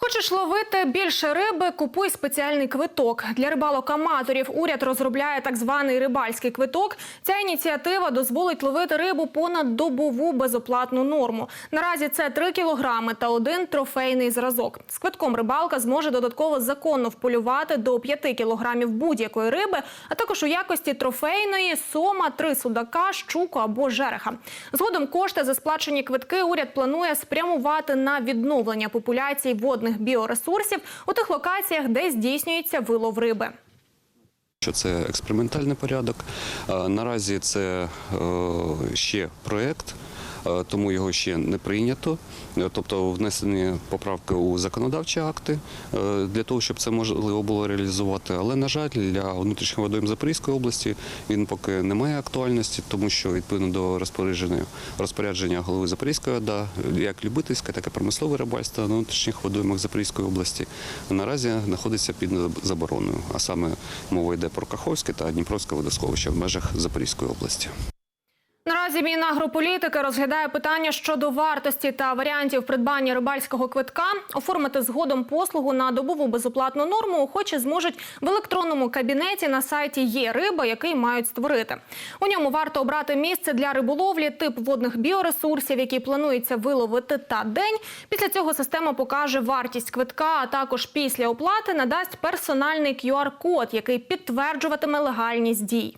Хочеш ловити більше риби? Купуй спеціальний квиток для рибалок-аматорів. Уряд розробляє так званий рибальський квиток. Ця ініціатива дозволить ловити рибу понад добову безоплатну норму. Наразі це 3 кілограми та один трофейний зразок. З квитком рибалка зможе додатково законно вполювати до 5 кілограмів будь-якої риби, а також у якості трофейної сома, три судака, щуку або жереха. Згодом кошти за сплачені квитки уряд планує спрямувати на відновлення популяцій водних біоресурсів у тих локаціях, де здійснюється вилов риби. Що це експериментальний порядок. Наразі це е, ще проєкт, тому його ще не прийнято. Е, Тобто внесені поправки у законодавчі акти е, для того, щоб це можливо було реалізувати. Але, на жаль, для внутрішніх водойм Запорізької області він поки не має актуальності, тому що відповідно до розпорядження, розпорядження голови Запорізької ОДА, як любительське, так і промислове рибальство на внутрішніх водоймах Запорізької області наразі знаходиться під забороною. А саме мова йде про Каховське та Дніпровське водосховище в межах Запорізької області. Наразі Мінагрополітики розглядає питання щодо вартості та варіантів придбання рибальського квитка. Оформити згодом послугу на добову безоплатну норму охочі зможуть в електронному кабінеті на сайті Є риба, який мають створити. У ньому варто обрати місце для риболовлі, тип водних біоресурсів, які планується виловити та день. Після цього система покаже вартість квитка, а також після оплати надасть персональний QR-код, який підтверджуватиме легальність дій.